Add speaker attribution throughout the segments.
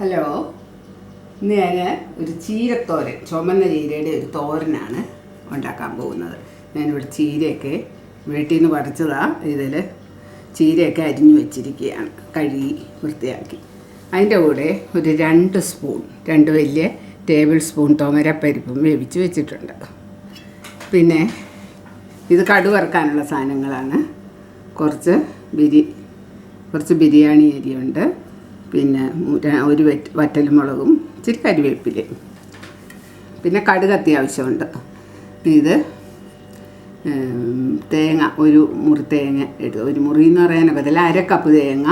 Speaker 1: Hello. ഇന്ന് ഞാൻ ഒരു ചീരത്തോരൻ ചുമന്ന ചീരയുടെ ഒരു തോരനാണ് ഉണ്ടാക്കാൻ പോകുന്നത്. ഞാനിവിടെ ചീരയൊക്കെ വീട്ടിൽ നിന്ന് പറിച്ചതാണ് ഇതിൽ ചീരയൊക്കെ അരിഞ്ഞു വെച്ചിരിക്കുകയാണ്. കഴുകി വൃത്തിയാക്കി. അതിന്റെ കൂടെ ഒരു രണ്ട് സ്പൂൺ രണ്ട് വലിയ ടേബിൾ സ്പൂൺ തോമരപ്പരിപ്പും വേവിച്ച് വെച്ചിട്ടുണ്ട്. പിന്നെ ഇത് കടുവറക്കാനുള്ള സാധനങ്ങളാണ്. കുറച്ച് ബിരി കുറച്ച് ബിരിയാണി അരിയുണ്ട്. പിന്നെ ഒരു വറ്റ് വറ്റൽമുളകും ഇച്ചിരി കരിവേപ്പിലയും. പിന്നെ കടുക് ആവശ്യമുണ്ട് ഇത് തേങ്ങ ഒരു മുറി തേങ്ങ എടുത്തു ഒരു മുറി എന്ന് പറയാനൊക്കെ അതിൽ അരക്കപ്പ് കപ്പ് തേങ്ങ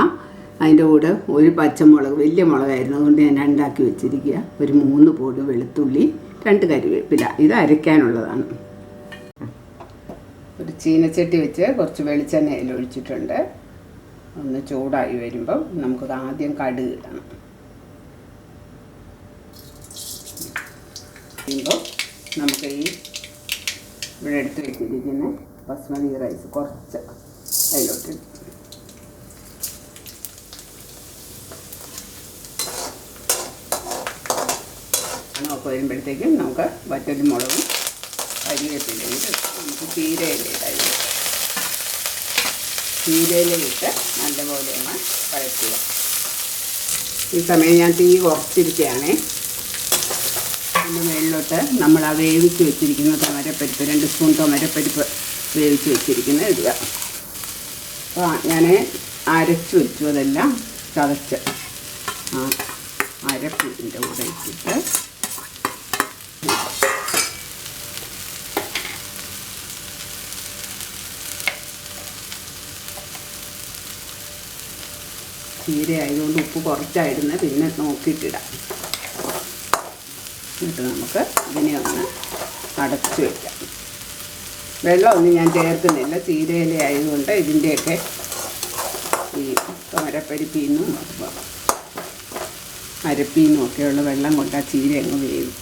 Speaker 1: അതിന്റെ കൂടെ ഒരു പച്ചമുളക് വലിയ മുളകായിരുന്നു. അതുകൊണ്ട് ഞാൻ രണ്ടാക്കി വെച്ചിരിക്കുക. ഒരു മൂന്ന് പൊടി വെളുത്തുള്ളി രണ്ട് കരിവേപ്പില. ഇത് അരയ്ക്കാനുള്ളതാണ്. ഒരു ചീനച്ചട്ടി വെച്ച് കുറച്ച് വെളിച്ചെണ്ണ അതിൽ ഒഴിച്ചിട്ടുണ്ട്. ഒന്ന് ചൂടായി വരുമ്പം നമുക്ക് ആദ്യം കടുക് ഇടണം ചെയ്യുമ്പോൾ നമുക്ക് ഈ ഇവിടെ എടുത്ത് വെച്ചിരിക്കുന്ന ബസ്മതി റൈസ് കുറച്ച് അതിലോട്ട്. നോക്കി വരുമ്പോഴത്തേക്കും നമുക്ക് മറ്റൊരു മുളകും നമുക്ക് നമുക്ക് ചീരയിലിടാം ചീരയിലിട്ട് നല്ലപോലെ ഒന്ന് വഴറ്റുക. ഈ സമയം ഞാൻ തീ കുറച്ചിരിക്കുകയാണേ. അതിന്റെ മുകളിലോട്ട് നമ്മൾ ആ വേവിച്ച് വെച്ചിരിക്കുന്ന തമരപ്പരിപ്പ് രണ്ട് സ്പൂൺ തമരപ്പരിപ്പ് വേവിച്ച് വെച്ചിരിക്കുന്ന ഇടുക. അപ്പോൾ ഞാൻ അരച്ചു വെച്ചു അതെല്ലാം ചതച്ച്. ആ അരപ്പിന്റെ കൂടെ ഇട്ടിട്ട് ചീര ആയതുകൊണ്ട് ഉപ്പ് കുറച്ചായിരുന്നു. പിന്നെ നോക്കിയിട്ടിടാം. എന്നിട്ട് നമുക്ക് ഇതിനെ ഒന്ന് അടച്ചു വയ്ക്കാം വെള്ളമൊന്നും ഞാൻ ചേർക്കുന്നില്ല. ചീരയില ആയതുകൊണ്ട് ഇതിന്റെയൊക്കെ ഈ തോരപ്പരിപ്പീന്നും അരപ്പീന്നും ഒക്കെയുള്ള വെള്ളം കൊണ്ട് ആ ചീര അങ്ങ് വേവും.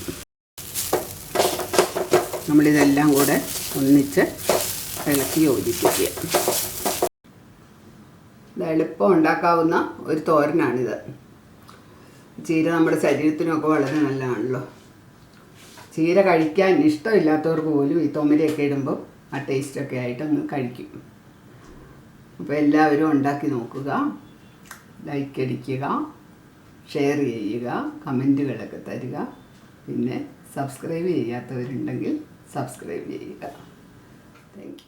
Speaker 1: നമ്മളിതെല്ലാം കൂടെ ഒന്നിച്ച് ഇളക്കി യോജിപ്പിക്കുക. എളുപ്പം ഉണ്ടാക്കാവുന്ന ഒരു തോരനാണിത്. ചീര നമ്മുടെ ശരീരത്തിനൊക്കെ വളരെ നല്ലതാണല്ലോ. ചീര കഴിക്കാൻ ഇഷ്ടമില്ലാത്തവർക്ക് പോലും ഈ തൊമരയൊക്കെ ഇടുമ്പോൾ ആ ടേസ്റ്റൊക്കെ ആയിട്ട് അങ്ങ് കഴിക്കും. അപ്പോൾ എല്ലാവരും ഉണ്ടാക്കി നോക്കുക ലൈക്ക് അടിക്കുക ഷെയർ ചെയ്യുക കമന്റുകളൊക്കെ തരിക. പിന്നെ സബ്സ്ക്രൈബ് ചെയ്യാത്തവരുണ്ടെങ്കിൽ സബ്സ്ക്രൈബ് ചെയ്യുക. താങ്ക്